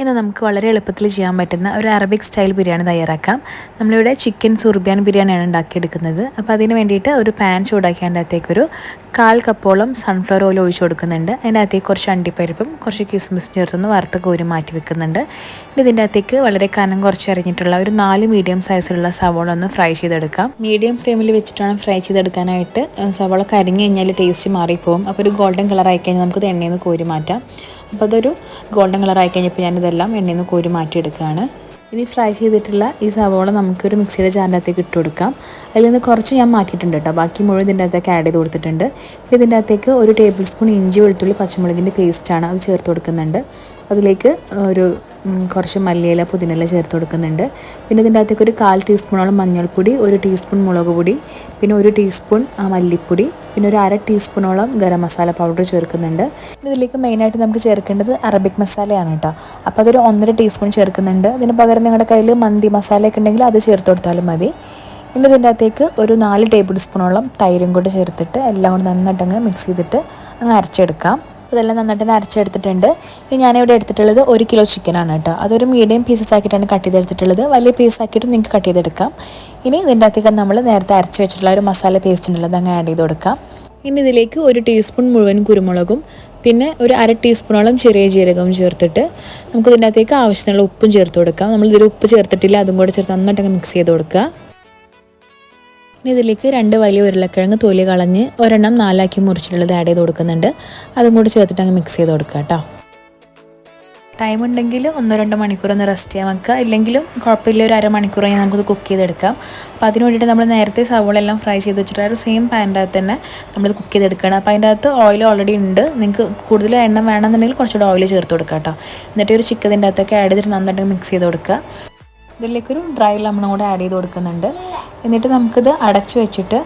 ഇന്ന് നമുക്ക് വളരെ എളുപ്പത്തിൽ ചെയ്യാൻ പറ്റുന്ന ഒരു അറബിക് സ്റ്റൈൽ ബിരിയാണി തയ്യാറാക്കാം. നമ്മളിവിടെ ചിക്കൻ സുർബിയാൻ ബിരിയാണിയാണ് ഉണ്ടാക്കിയെടുക്കുന്നത്. അപ്പോൾ അതിന് വേണ്ടിയിട്ട് ഒരു പാൻ ചൂടാക്കി അതിന്റെ അകത്തേക്കൊരു കാൽ കപ്പോളം സൺഫ്ലവർ ഓയിൽ ഒഴിച്ചു കൊടുക്കുന്നുണ്ട്. അതിന്റെ അകത്തേക്ക് കുറച്ച് അണ്ടിപ്പരിപ്പും കുറച്ച് കിസ്മിസ് ചേർത്തൊന്ന് വറുത്ത കോരി മാറ്റി വെക്കുന്നുണ്ട്. ഇതിന്റെ അകത്തേക്ക് വളരെ കനം കുറച്ച് അറിഞ്ഞിട്ടുള്ള ഒരു നാല് മീഡിയം സൈസിലുള്ള സവോള ഒന്ന് ഫ്രൈ ചെയ്തെടുക്കാം. മീഡിയം ഫ്ലെയിമിൽ വെച്ചിട്ടാണ് ഫ്രൈ ചെയ്തെടുക്കാനായിട്ട് സവോള കരിഞ്ഞു കഴിഞ്ഞാൽ ടേസ്റ്റ് മാറിപ്പോകും അപ്പോൾ ഒരു ഗോൾഡൻ കളർ ആയി കഴിഞ്ഞാൽ നമുക്കത് എണ്ണയിൽ നിന്ന് കോരി മാറ്റാം. അപ്പോൾ അതൊരു ഗോൾഡൻ കളർ ആയി കഴിഞ്ഞപ്പോൾ ഞാനിതെല്ലാം എണ്ണയിൽ നിന്ന് കോരി മാറ്റിയെടുക്കുകയാണ്. ഇനി ഫ്രൈ ചെയ്തിട്ടുള്ള ഈ സവോള നമുക്കൊരു മിക്സിയുടെ ജാറിനകത്തേക്ക് ഇട്ട് കൊടുക്കാം. അതിൽ നിന്ന് കുറച്ച് ഞാൻ മാറ്റിയിട്ടുണ്ട് കേട്ടോ. ബാക്കി മുഴുവൻ ഇതിന്റെ അകത്തേക്ക് ആഡ് ചെയ്ത് കൊടുത്തിട്ടുണ്ട്. ഇതിന്റെ അകത്തേക്ക് ഒരു ടേബിൾ സ്പൂൺ ഇഞ്ചി വെളുത്തുള്ളി പച്ചമുളകിന്റെ പേസ്റ്റാണ് അത് ചേർത്ത് കൊടുക്കുന്നുണ്ട്. അതിലേക്ക് ഒരു കുറച്ച് മല്ലിയില പുതിനില ചേർത്ത് കൊടുക്കുന്നുണ്ട്. പിന്നെ ഇതിന്റെ അകത്തേക്ക് ഒരു കാൽ ടീസ്പൂണോളം മഞ്ഞൾപ്പൊടി ഒരു ടീസ്പൂൺ മുളക് പൊടി പിന്നെ ഒരു ടീസ്പൂൺ മല്ലിപ്പൊടി പിന്നെ ഒരു അര ടീസ്പൂണോളം ഗരം മസാല പൗഡർ ചേർക്കുന്നുണ്ട്. ഇതിലേക്ക് മെയിനായിട്ട് നമുക്ക് ചേർക്കേണ്ടത് അറബിക് മസാലയാണ് കേട്ടോ. അപ്പോൾ അതൊരു ഒന്നര ടീസ്പൂൺ ചേർക്കുന്നുണ്ട്. അതിന് പകരം നിങ്ങളുടെ കയ്യിൽ മന്തി മസാലയൊക്കെ ഉണ്ടെങ്കിൽ അത് ചേർത്ത് കൊടുത്താലും മതി. പിന്നെ ഇതിന്റെ അകത്തേക്ക് ഒരു നാല് ടേബിൾ സ്പൂണോളം തൈരും കൂടെ ചേർത്തിട്ട് എല്ലാം കൂടി നന്നായിട്ടങ്ങ് മിക്സ് ചെയ്തിട്ട് അങ്ങ് അരച്ചെടുക്കാം. ഇതെല്ലാം നന്നായിട്ട് നരച്ചെടുത്തിട്ടുണ്ട് ഇനി ഞാനിവിടെ എടുത്തിട്ടുള്ളത് ഒരു കിലോ ചിക്കനാണ് കേട്ടോ. അതൊരു മീഡിയം പീസസ് ആക്കിയിട്ടാണ് കട്ട് ചെയ്തെടുത്തിട്ടുള്ളത്. വലിയ പീസ് ആക്കിയിട്ട് നിങ്ങൾക്ക് കട്ട് ചെയ്തെടുക്കാം. ഇനി ഇതിന്റെ അകത്തേക്ക് നമ്മൾ നേരത്തെ അരച്ച് വെച്ചിട്ടുള്ള ഒരു മസാല പേസ്റ്റ് ഉണ്ടല്ലോ അതങ്ങ് ആഡ് ചെയ്ത് കൊടുക്കാം. ഇനി ഇതിലേക്ക് ഒരു ടീസ്പൂൺ മുഴുവൻ കുരുമുളകും പിന്നെ ഒരു അര ടീസ്പൂണോളം ചെറിയ ജീരകവും ചേർത്തിട്ട് നമുക്ക് ഇതിന്റെ അകത്തേക്ക് ആവശ്യത്തിനുള്ള ഉപ്പും ചേർത്ത് കൊടുക്കാം. നമ്മളിതിൽ ഉപ്പ് ചേർത്തിട്ടില്ല അതും കൂടെ ചേർത്ത് നന്നായിട്ടങ്ങ് മിക്സ് ചെയ്ത് കൊടുക്കുക. ഇനി ഇതിലേക്ക് രണ്ട് വലിയ ഉരുളക്കിഴങ്ങ് തൊലി കളഞ്ഞ് ഒരെണ്ണം നാലാക്കി മുറിച്ചിട്ടുള്ളത് ആഡ് ചെയ്ത് കൊടുക്കുന്നുണ്ട്. അതും കൂടി ചേർത്തിട്ട് അങ്ങ് മിക്സ് ചെയ്ത് കൊടുക്കുക കേട്ടോ. ടൈം ഉണ്ടെങ്കിൽ ഒന്നോ രണ്ടോ മണിക്കൂർ ഒന്ന് റെസ്റ്റ് ചെയ്യാൻ വെക്കുക. ഇല്ലെങ്കിലും കുഴപ്പമില്ല ഒരു അരമണിക്കൂർ കഴിഞ്ഞാൽ നമുക്കത് കുക്ക് ചെയ്തെടുക്കാം. അപ്പോൾ അതിന് വേണ്ടിയിട്ട് നമ്മൾ നേരത്തെ സവോള എല്ലാം ഫ്രൈ ചെയ്ത് വെച്ചിട്ട് ആ ഒരു സെയിം പാനിന്റെ അകത്ത് തന്നെ നമ്മൾ കുക്ക് ചെയ്തെടുക്കണം അപ്പോൾ അതിന്റെ അകത്ത് ഓയിൽ ഓൾറെഡി ഉണ്ട്. നിങ്ങൾക്ക് കൂടുതൽ എണ്ണ വേണമെന്നുണ്ടെങ്കിൽ കുറച്ചുകൂടെ ഓയിൽ ചേർത്ത് കൊടുക്കുക കേട്ടോ. എന്നിട്ട് ഒരു ചിക്കതിന്റെ അകത്തൊക്കെ ആഡ് ചെയ്തിട്ട് നന്നായിട്ട് മിക്സ് ചെയ്ത് കൊടുക്കുക. ഇതിലേക്കൊരു ഡ്രൈ ലെമണും കൂടെ ആഡ് ചെയ്ത് കൊടുക്കുന്നുണ്ട്. എന്നിട്ട് നമുക്കിത് അടച്ചു വെച്ചിട്ട്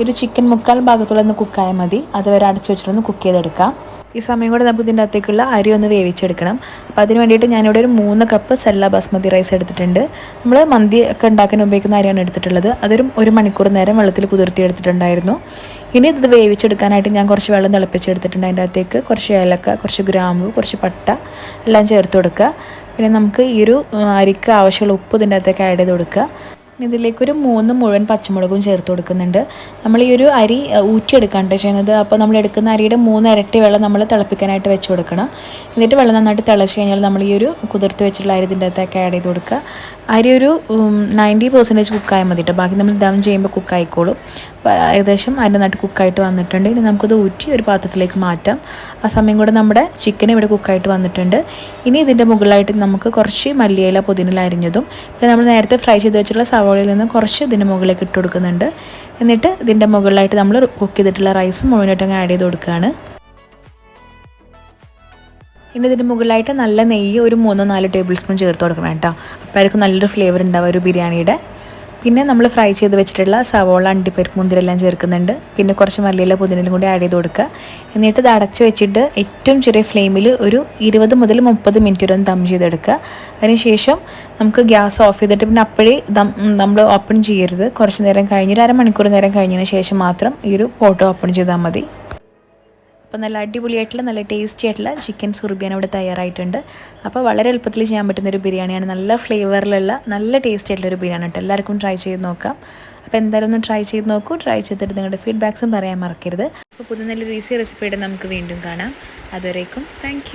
ഒരു ചിക്കൻ മുക്കാൽ ഭാഗത്തുള്ള കുക്കായാൽ മതി. അതുവരെ അടച്ചു വെച്ചിട്ടൊന്ന് കുക്ക് ചെയ്തെടുക്കാം. ഈ സമയം കൂടെ നമുക്ക് ഇതിന്റെ അകത്തേക്കുള്ള അരി ഒന്ന് വേവിച്ചെടുക്കണം. അപ്പോൾ അതിന് വേണ്ടിയിട്ട് ഞാനിവിടെ ഒരു മൂന്ന് കപ്പ് സെല്ല ബാസ്മതി റൈസ് എടുത്തിട്ടുണ്ട്. നമ്മൾ മന്തി ഒക്കെ ഉണ്ടാക്കാൻ ഉപയോഗിക്കുന്ന അരിയാണ് എടുത്തിട്ടുള്ളത്. അതൊരു ഒരു മണിക്കൂർ നേരം വെള്ളത്തിൽ കുതിർത്തി എടുത്തിട്ടുണ്ടായിരുന്നു. ഇനി ഇത് വേവിച്ചെടുക്കാനായിട്ട് ഞാൻ കുറച്ച് വെള്ളം തിളപ്പിച്ചെടുത്തിട്ടുണ്ട് അതിന്റെ അകത്തേക്ക്. കുറച്ച് ഏലക്ക കുറച്ച് ഗ്രാമ്പു കുറച്ച് പട്ട എല്ലാം ചേർത്ത് കൊടുക്കുക. പിന്നെ നമുക്ക് ഈ ഒരു അരിക്ക് ആവശ്യമുള്ള ഉപ്പ് ഇതിന്റെ അകത്തേക്ക് ആഡ് ചെയ്ത് കൊടുക്കുക. ഇതിലേക്കൊരു മൂന്ന് മുഴുവൻ പച്ചമുളകും ചേർത്ത് കൊടുക്കുന്നുണ്ട്. നമ്മൾ ഈ ഒരു അരി ഊറ്റിയെടുക്കാണ്ട് ചെയ്യുന്നത് അപ്പോൾ നമ്മൾ എടുക്കുന്ന അരിയുടെ മൂന്ന് ഇരട്ടി വെള്ളം നമ്മൾ തിളപ്പിക്കാനായിട്ട് വെച്ച് കൊടുക്കണം. എന്നിട്ട് വെള്ളം നന്നായിട്ട് തിളച്ച് കഴിഞ്ഞാൽ നമ്മൾ ഈ ഒരു കുതിർത്ത് വെച്ചിട്ടുള്ള അരി ഇതിന്റെ അകത്തേക്ക് ആഡ് ചെയ്ത് കൊടുക്കുക. അരി ഒരു നയന്റി പെർസെന്റേജ് കുക്കായാൽ മതി കേട്ടോ ബാക്കി നമ്മൾ ദം ചെയ്യുമ്പോൾ കുക്കായിക്കോളും ഏകദേശം അതിന്റെ നട്ട് കുക്കായിട്ട് വന്നിട്ടുണ്ട്. ഇനി നമുക്കത് ഊറ്റി ഒരു പാത്രത്തിലേക്ക് മാറ്റാം. ആ സമയം കൂടെ നമ്മുടെ ചിക്കൻ ഇവിടെ കുക്കായിട്ട് വന്നിട്ടുണ്ട്. ഇനി ഇതിന്റെ മുകളിലായിട്ട് നമുക്ക് കുറച്ച് മല്ലിയില പുതിനില അരിഞ്ഞതും പിന്നെ നമ്മൾ നേരത്തെ ഫ്രൈ ചെയ്ത് വെച്ചിട്ടുള്ള സവോളയിൽ നിന്ന് കുറച്ച് ഇതിന്റെ മുകളിലേക്ക് ഇട്ട് കൊടുക്കുന്നുണ്ട്. എന്നിട്ട് ഇതിന്റെ മുകളിലായിട്ട് നമ്മൾ കുക്ക് ചെയ്തിട്ടുള്ള റൈസ് മുഴുവനായിട്ട് അങ്ങ് ആഡ് ചെയ്ത് കൊടുക്കുകയാണ്. ഇനി ഇതിന്റെ മുകളിലായിട്ട് നല്ല നെയ്യ് ഒരു മൂന്നോ നാലോ ടേബിൾ സ്പൂൺ ചേർത്ത് കൊടുക്കണം കേട്ടോ. അപ്പോഴായിരിക്കും നല്ലൊരു ഫ്ലേവർ ഉണ്ടാവുക ഒരു ബിരിയാണിയുടെ. പിന്നെ നമ്മൾ ഫ്രൈ ചെയ്ത് വെച്ചിട്ടുള്ള സവോള അണ്ടിപ്പരിപ്പ് മുന്തിരെല്ലാം ചേർക്കുന്നുണ്ട്. പിന്നെ കുറച്ച് മല്ലിയില പുതിനലും കൂടി ആഡ് ചെയ്ത് കൊടുക്കുക. എന്നിട്ട് ഇത് അടച്ച് വെച്ചിട്ട് ഏറ്റവും ചെറിയ ഫ്ലെയിമിൽ ഒരു ഇരുപത് മുതൽ മുപ്പത് മിനിറ്റ് വരെ ഒന്ന് ദം ചെയ്തെടുക്കുക. അതിനുശേഷം നമുക്ക് ഗ്യാസ് ഓഫ് ചെയ്തിട്ട് പിന്നെ അപ്പോഴേ ദം നമ്മൾ ഓപ്പൺ ചെയ്യരുത്. കുറച്ച് നേരം കഴിഞ്ഞ് ഒരു അരമണിക്കൂർ നേരം കഴിഞ്ഞതിന് ശേഷം മാത്രം ഈ ഒരു പോട്ട് ഓപ്പൺ ചെയ്താൽ മതി. അപ്പോൾ നല്ല അടിപൊളിയായിട്ടുള്ള നല്ല ടേസ്റ്റി ആയിട്ടുള്ള ചിക്കൻ സുർബിയാൻ ഇവിടെ തയ്യാറായിട്ടുണ്ട്. അപ്പോൾ വളരെ എളുപ്പത്തിൽ ചെയ്യാൻ പറ്റുന്നൊരു ബിരിയാണിയാണ്. നല്ല ഫ്ലേവറിലുള്ള നല്ല ടേസ്റ്റി ആയിട്ടുള്ള ഒരു ബിരിയാണി കേട്ടോ. എല്ലാവർക്കും ട്രൈ ചെയ്ത് നോക്കാം. അപ്പോൾ എന്തായാലും ഒന്ന് ട്രൈ ചെയ്ത് നോക്കൂ. ട്രൈ ചെയ്തിട്ട് നിങ്ങളുടെ ഫീഡ്ബാക്സും പറയാൻ മറക്കരുത്. അപ്പോൾ പുതിയ നല്ലൊരു ഈസി റെസിപ്പിയുടെ നമുക്ക് വീണ്ടും കാണാം. അതുവരേക്കും താങ്ക്